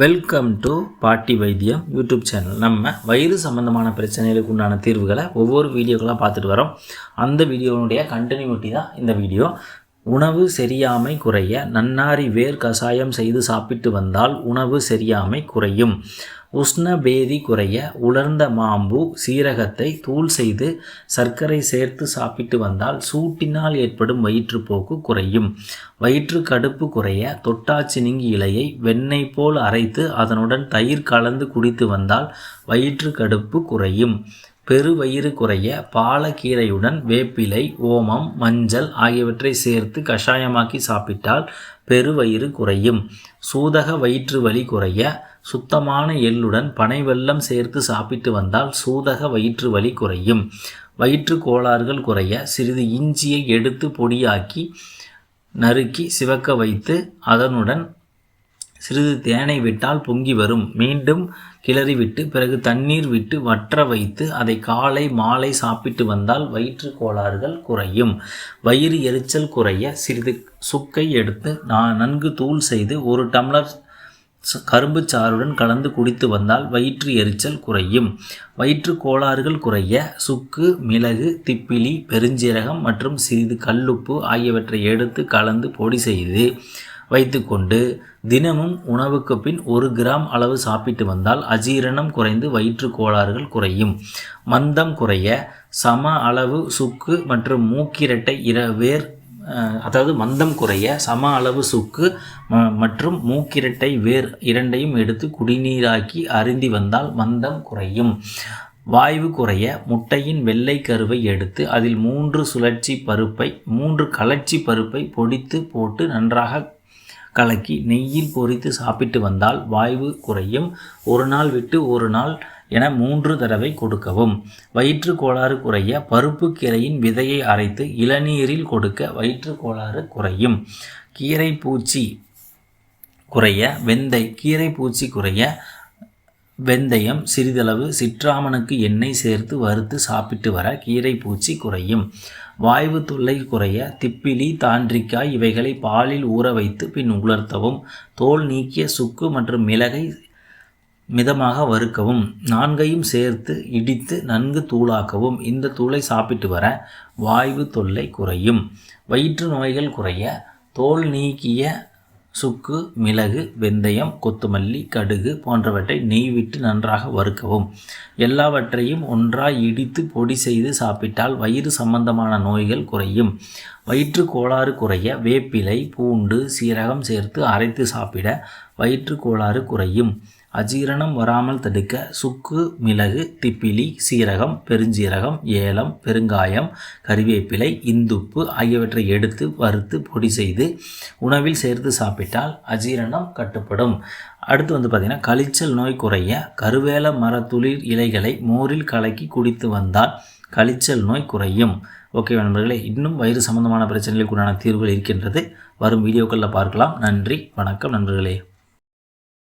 Welcome to பாட்டி வைத்தியம் YouTube channel நம்ம வயிறு சம்மந்தமான பிரச்சனைகளுக்கு உண்டான தீர்வுகளை ஒவ்வொரு வீடியோக்களாக பார்த்துட்டு வரோம். அந்த வீடியோனுடைய கண்டினியூட்டி தான் இந்த வீடியோ. உணவு சரியாமை குறைய நன்னாரி வேர் கஷாயம் செய்து சாப்பிட்டு வந்தால் உணவு சரியாமை குறையும். உஷ்ணபேதி குறைய உலர்ந்த மாம்பு சீரகத்தை தூள் செய்து சர்க்கரை சேர்த்து சாப்பிட்டு வந்தால் சூட்டினால் ஏற்படும் வயிற்றுப்போக்கு குறையும். வயிற்று கடுப்பு குறைய தொட்டாச்சினிங்கி இலையை வெண்ணெய் போல் அரைத்து அதனுடன் தயிர் கலந்து குடித்து வந்தால் வயிற்று கடுப்பு குறையும். பெருவயிறு குறைய பாலக்கீரையுடன் வேப்பிலை ஓமம் மஞ்சள் ஆகியவற்றை சேர்த்து கஷாயமாக்கி சாப்பிட்டால் பெருவயிறு குறையும். சூதக வயிற்று வலி குறைய சுத்தமான எள்ளுடன் பனை வெல்லம் சேர்த்து சாப்பிட்டு வந்தால் சூதக வயிற்று வலி குறையும். வயிற்று கோளாறுகள் குறைய சிறிது இஞ்சியை எடுத்து பொடியாக்கி நறுக்கி சிவக்க வைத்து அதனுடன் சிறிது தேனை விட்டால் பொங்கி வரும். மீண்டும் கிளறி விட்டு பிறகு தண்ணீர் விட்டு வற்ற வைத்து அதை காலை மாலை சாப்பிட்டு வந்தால் வயிற்று கோளாறுகள் குறையும். வயிறு எரிச்சல் குறைய சிறிது சுக்கை எடுத்து நான் நன்கு தூள் செய்து ஒரு டம்ளர் கரும்பு சாறுடன் கலந்து குடித்து வந்தால் வயிற்று எரிச்சல் குறையும். வயிற்று கோளாறுகள் குறைய சுக்கு மிளகு திப்பிலி பெருஞ்சீரகம் மற்றும் சிறிது கல்லுப்பு ஆகியவற்றை எடுத்து கலந்து பொடி செய்து வைத்துக்கொண்டு தினமும் உணவுக்கு பின் ஒரு கிராம் அளவு சாப்பிட்டு வந்தால் அஜீரணம் குறைந்து வயிற்று கோளாறுகள் குறையும். மந்தம் குறைய சம அளவு சுக்கு மற்றும் மூக்கிரட்டை இர வேர் அதாவது மந்தம் குறைய சம அளவு சுக்கு மற்றும் மூக்கிரட்டை வேர் இரண்டையும் எடுத்து குடிநீராக்கி அருந்தி வந்தால் மந்தம் குறையும். வாய்வு குறைய முட்டையின் வெள்ளை கருவை எடுத்து அதில் மூன்று சுழற்சி பருப்பை மூன்று கலர்ச்சி பருப்பை பொடித்து போட்டு நன்றாக கலக்கி நெய்யில் பொரித்து சாப்பிட்டு வந்தால் வாய்வு குறையும். ஒரு நாள் விட்டு ஒரு நாள் என மூன்று தடவை கொடுக்கவும். வயிற்று கோளாறு குறைய பருப்பு கீரையின் விதையை அரைத்து இளநீரில் கொடுக்க வயிற்று கோளாறு குறையும். கீரை பூச்சி குறைய வெந்தை கீரை பூச்சி குறைய வெந்தயம் சிறிதளவு சிற்றாமனுக்கு எண்ணெய் சேர்த்து வறுத்து சாப்பிட்டு வர கீரை பூச்சி குறையும். வாய்வு தொல்லை குறைய திப்பிலி தாண்டிக்காய் இவைகளை பாலில் ஊற வைத்து பின் உலர்த்தவும். தோல் நீக்கிய சுக்கு மற்றும் மிளகை மிதமாக வறுக்கவும். நான்கையும் சேர்த்து இடித்து நன்கு தூளாக்கவும். இந்த தூளை சாப்பிட்டு வர வாய்வு தொல்லை குறையும். வயிற்று நோய்கள் குறைய தோல் நீக்கிய சுக்கு மிளகு வெந்தயம் கொத்தமல்லி கடுகு போன்றவற்றை நெய் விட்டு நன்றாக வறுக்கவும். எல்லாவற்றையும் ஒன்றாய் இடித்து பொடி செய்து சாப்பிட்டால் வயிறு சம்பந்தமான நோய்கள் குறையும். வயிற்று கோளாறு குறைய வேப்பிலை பூண்டு சீரகம் சேர்த்து அரைத்து சாப்பிட வயிற்று கோளாறு குறையும். அஜீரணம் வராமல் தடுக்க சுக்கு மிளகு திப்பிலி சீரகம் பெருஞ்சீரகம் ஏலம் பெருங்காயம் கறிவேப்பிலை இந்துப்பு ஆகியவற்றை எடுத்து வறுத்து பொடி செய்து உணவில் சேர்த்து சாப்பிட்டால் அஜீரணம் கட்டுப்படும். அடுத்து வந்து பார்த்திங்கன்னா கழிச்சல் நோய் குறைய கருவேல மரத்துளிர் இலைகளை மோரில் கலக்கி குடித்து வந்தால் கழிச்சல் நோய் குறையும். ஓகே நண்பர்களே இன்னும் வயிறு சம்பந்தமான பிரச்சனைகளுக்கு உண்டான தீர்வுகள் இருக்கின்றது. வரும் வீடியோக்களில் பார்க்கலாம். நன்றி வணக்கம் நண்பர்களே.